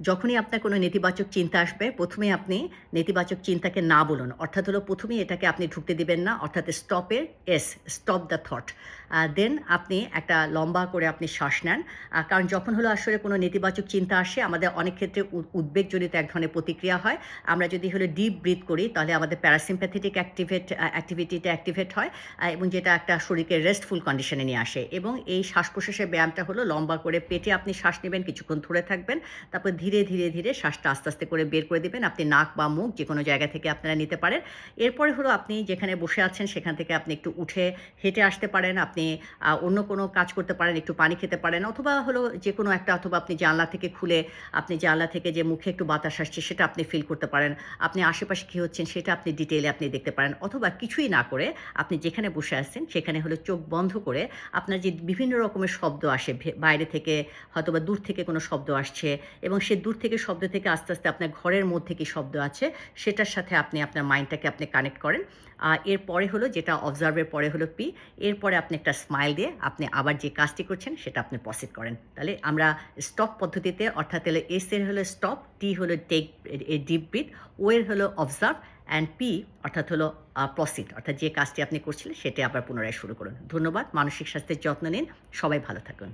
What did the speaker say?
যখনই আপনার কোনো নেতিবাচক চিন্তা আসবে, প্রথমে আপনি নেতিবাচক চিন্তাকে না বলুন। অর্থাৎ হলো প্রথমেই এটাকে আপনি ঢুকতে দিবেন না, অর্থাৎ স্টপের S stop the thought then আপনি একটা লম্বা করে আপনি শ্বাস নেন। কারণ যখন হলো আসলে কোনো নেতিবাচক চিন্তা আসে, আমাদের অনেক ক্ষেত্রে উদ্বেগজনিত এক ধরনের প্রতিক্রিয়া হয়। আমরা যদি হলো ডিপ ব্রিথ করি, তাহলে আমাদের প্যারাসিম্প্যাথেটিক অ্যাক্টিভেট অ্যাক্টিভিটিটা অ্যাক্টিভেট হয় এবং যেটা একটা শরীরকে রেস্টফুল কন্ডিশনে নিয়ে আসে। এবং এই শ্বাস প্রশ্বাসের ব্যায়ামটা হলো লম্বা করে পেটে আপনি শ্বাস নেবেন, কিছুক্ষণ ধরে থাকবেন, তারপর ধীরে ধীরে ধীরে ধীরে শ্বাসটা আস্তে আস্তে করে বের করে দিবেন। আপনি নাক বা মুখ যে কোনো জায়গা থেকে আপনারা নিতে পারেন। এরপরে হলো আপনি যেখানে বসে আছেন সেখান থেকে আপনি একটু উঠে হেঁটে আসতে পারেন। আপনি অন্য কোনো কাজ করতে পারেন, একটু পানি খেতে পারেন অথবা হলো যে কোনো একটা অথবা আপনি জানলা থেকে খুলে আপনি জানলা থেকে যে মুখে একটু বাতাস আসছে সেটা আপনি ফিল করতে পারেন। আপনি আশেপাশে কী হচ্ছেন সেটা আপনি ডিটেইলে আপনি দেখতে পারেন। অথবা কিছুই না করে আপনি যেখানে বসে আছেন সেখানে হলো চোখ বন্ধ করে আপনার যে বিভিন্ন রকমের শব্দ আসে বাইরে থেকে হয়তো বা দূর থেকে কোনো শব্দ আসছে এবং সে দূর থেকে শব্দ থেকে আস্তে আস্তে আপনার ঘরের মধ্যে কি শব্দ আছে, সেটার সাথে আপনি আপনার মাইন্ডটাকে আপনি কানেক্ট করেন। এরপরে হলো যেটা অবজার্ভের পরে হলো পি এরপরে আপনি একটা স্মাইল দিয়ে আপনি আবার যে কাজটি করছেন সেটা আপনি প্রসিড করেন। তাহলে আমরা স্টপ পদ্ধতিতে, অর্থাৎ হলো এস এর হলো স্টপ টি হলো টেক ডিপ ব্রিথ ও এর হলো অবজার্ভ অ্যান্ড পি অর্থাৎ হলো প্রসিড অর্থাৎ যে কাজটি আপনি করছিলেন সেটা আবার পুনরায় শুরু করুন। ধন্যবাদ, মানসিক স্বাস্থ্যের যত্ন নিন, সবাই ভালো থাকুন।